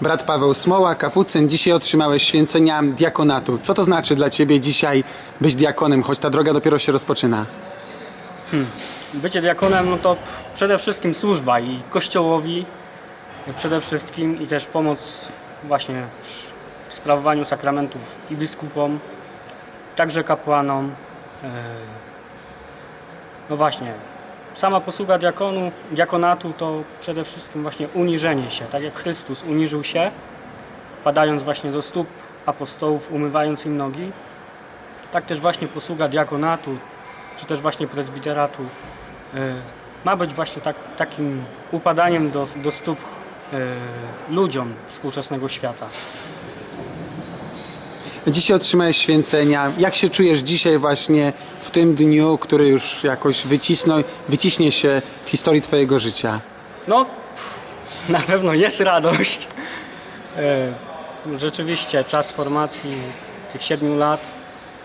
brat Paweł Smoła, kapucyn. Dzisiaj otrzymałeś święcenia diakonatu. Co to znaczy dla Ciebie dzisiaj być diakonem, choć ta droga dopiero się rozpoczyna? Bycie diakonem, no to przede wszystkim służba i kościołowi przede wszystkim i też pomoc właśnie w sprawowaniu sakramentów i biskupom, także kapłanom. E, No właśnie, sama posługa diakonu, diakonatu to przede wszystkim właśnie uniżenie się, tak jak Chrystus uniżył się, padając właśnie do stóp apostołów, umywając im nogi, tak też właśnie posługa diakonatu, czy też właśnie prezbiteratu e, ma być właśnie tak, takim upadaniem do, do stóp e, ludziom współczesnego świata. Dzisiaj otrzymałeś święcenia. Jak się czujesz dzisiaj właśnie w tym dniu, który już jakoś wycisnął, wyciśnie się w historii Twojego życia? No, na pewno jest radość. E, Rzeczywiście czas formacji tych siedmiu lat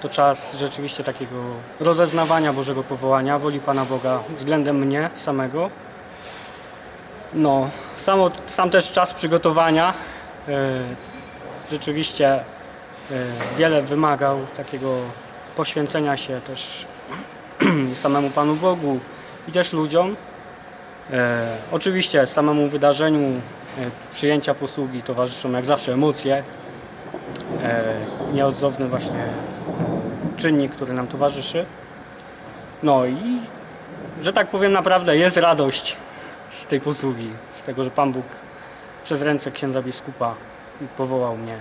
to czas rzeczywiście takiego rozeznawania Bożego powołania, woli Pana Boga względem mnie samego. No, samo, sam też czas przygotowania e, rzeczywiście wiele wymagał takiego poświęcenia się też samemu Panu Bogu i też ludziom. E, oczywiście samemu wydarzeniu e, przyjęcia posługi towarzyszą jak zawsze emocje, e, nieodzowny właśnie e, czynnik, który nam towarzyszy. No i, że tak powiem, naprawdę jest radość z tej posługi, z tego, że Pan Bóg przez ręce księdza biskupa powołał mnie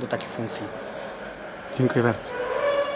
do takiej funkcji. Dziękuję bardzo.